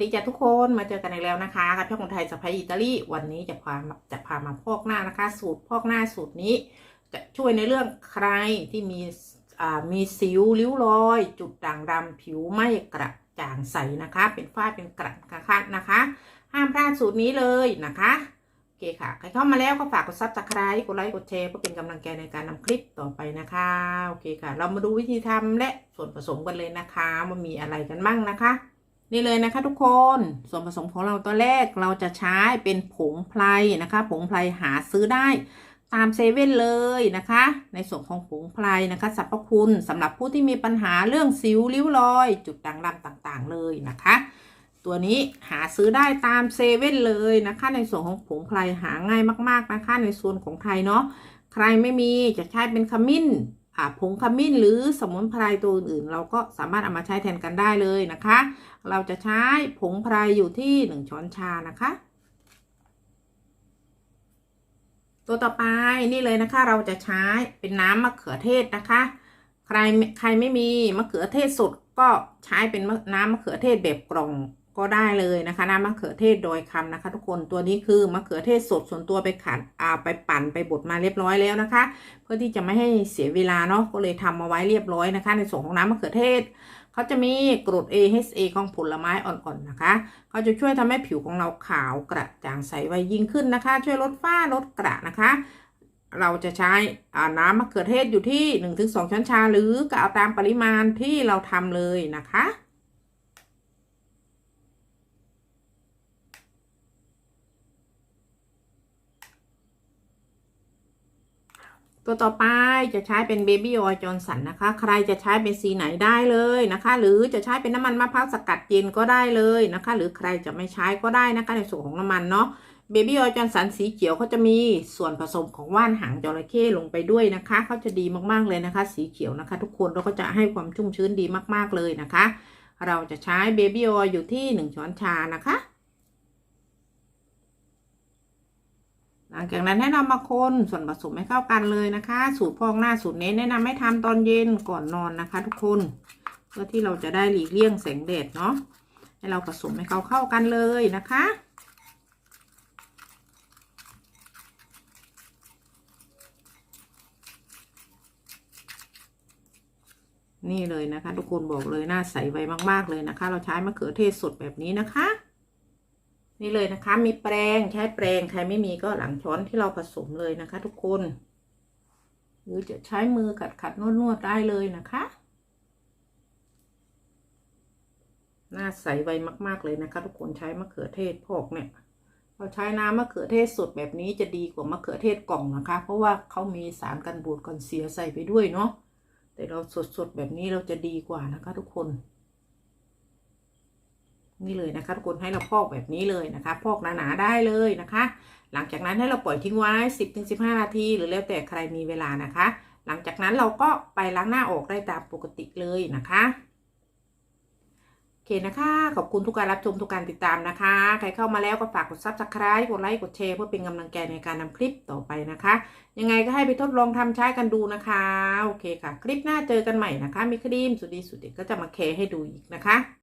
สดีจ้ะทุกคนมาเจอกันอีกแล้วนะคะกับช่องคนไทยสะพายอิตาลีวันนี้จะพามาจะพามาพอกหน้านะคะ สูตรพอกหน้าสูตรนี้ จะช่วยในเรื่องใครที่มีอ่ามีสิวริ้วรอย จุดด่างดำผิวไม่กระจ่างใสนะคะ เป็นฝ้าเป็นกระนะคะนะคะ ห้ามพลาดสูตรนี้เลยนะคะโอเคค่ะใครเข้ามาแล้วก็ฝากกดซับสไครต์กดไลค์กดแชร์เพื่อเป็นกำลังใจในการนำคลิปต่อไปนะคะโอเคค่ะ เรามาดูวิธีทำและส่วนผสมกันเลยนะคะว่ามีอะไรกันบ้างนะคะ นี่เลยนะคะทุกคนส่วนผสมของเราตัวแรกเราจะใช้เป็นผงไพรนะคะ ผงไพรหาซื้อได้ตามเซเว่นเลยนะคะ ในส่วนของผงไพรนะคะสรรพคุณสำหรับผู้ที่มีปัญหาเรื่องสิวริ้วรอย จุดด่างดำต่างๆ เลยนะคะ ตัวนี้หาซื้อได้ตามเซเว่นเลยนะคะ ในส่วนของผงไพรหาง่ายมาก ๆนะคะ ในส่วนของไทยเนาะใครไม่มีจะใช้เป็นขมิ้น ผงขมิ้นหรือสมุนไพรตัวอื่นๆเราก็สามารถเอามาใช้แทนกันได้เลยนะคะ เราจะใช้ผงไพรอยู่ที่หนึ่งช้อนชานะคะ ตัวต่อไปนี่เลยนะคะ เราจะใช้เป็นน้ำมะเขือเทศนะคะ ใครใครไม่มีมะเขือเทศสดก็ใช้เป็นน้ำมะเขือเทศแบบกล่อง ก็ได้เลยนะคะน้ำมะเขือเทศโดยคำนะคะ ทุกคนตัวนี้คือมะเขือเทศสดส่วนตัวไปขัดอ่าไปปั่นไปบดมาเรียบร้อยแล้วนะคะ เพื่อที่จะไม่ให้เสียเวลาเนาะก็เลยทำมาไว้เรียบร้อยนะคะ ในส่วนของน้ำมะเขือเทศเขาจะมีกรด AHA ของผลไม้อ่อนๆนะคะเขาจะช่วยทำให้ผิวของเราขาวกระจ่างใสไวยิ่งขึ้นนะคะ ช่วยลดฝ้าลดกระนะคะเราจะใช้น้ำมะเขือเทศอยู่ที่ 1-2 ช้อนชา หรือก็เอาตามปริมาณที่เราทำเลยนะคะ ตัวต่อไปจะใช้เป็นเบบี้ออยล์จอร์สันนะคะ ใครจะใช้เป็นสีไหนได้เลยนะคะ หรือจะใช้เป็นน้ำมันมะพร้าวสกัดเย็นก็ได้เลยนะคะ หรือใครจะไม่ใช้ก็ได้นะคะในส่วนของน้ำมันเนาะเบบี้ออยล์จอร์สันสีเขียวเขาจะมีส่วนผสมของว่านหางจระเข้ลงไปด้วยนะคะเขาจะดีมากๆเลยนะคะ สีเขียวนะคะ ทุกคนแล้วก็จะให้ความชุ่มชื้นดีมากๆเลยนะคะ เราจะใช้เบบี้ออยล์อยู่ที่ 1 ช้อนชานะคะ ลังจากนั้นให้เรามาคนส่วนผสมให้เข้ากันเลยนะคะ สูตรพอกหน้าสูตรนี้แนะนำให้ทำตอนเย็นก่อนนอนนะคะ ทุกคน เพื่อที่เราจะได้หลีกเลี่ยงแสงแดดเนาะให้เราผสมให้เขาเข้ากันเลยนะคะนี่เลยนะคะ ทุกคนบอกเลยหน้าใสไวมาก ๆ เลยนะคะ เราใช้มะเขือเทศสดแบบนี้นะคะ นี่เลยนะคะ มีแปรงใช้แปรงใครไม่มีก็หลังช้อนที่เราผสมเลยนะคะ ทุกคน หรือจะใช้มือขัดขัดนวดนวดได้เลยนะคะ หน้าใสไวมาก ๆเลยนะคะ ทุกคนใช้มะเขือเทศพอกเนี่ยเราใช้น้ำมะเขือเทศสดแบบนี้จะดีกว่ามะเขือเทศกล่องนะคะ เพราะว่าเขามีสารกันบูดกันเสียใส่ไปด้วยเนาะแต่เราสดๆแบบนี้เราจะดีกว่านะคะ ทุกคน นี่เลยนะคะทุกคนให้เราพอกแบบนี้เลยนะคะ พอกหนาๆได้เลยนะคะ หลังจากนั้นให้เราปล่อยทิ้งไว้ 10-15 นาที หรือแล้วแต่ใครมีเวลานะคะ หลังจากนั้นเราก็ไปล้างหน้าออกได้ตามปกติเลยนะคะโอเคนะคะ ขอบคุณทุกการรับชมทุกการติดตามนะคะ ใครเข้ามาแล้วก็ฝากกด subscribe กดไลค์ กดแชร์เพื่อเป็นกำลังใจในการนำคลิปต่อไปนะคะ ยังไงก็ให้ไปทดลองทำใช้กันดูนะคะ โอเคค่ะ คลิปหน้าเจอกันใหม่นะคะ มีครีมสุดดีสุดเด็ดก็จะมาแคร์ให้ดูอีกนะคะ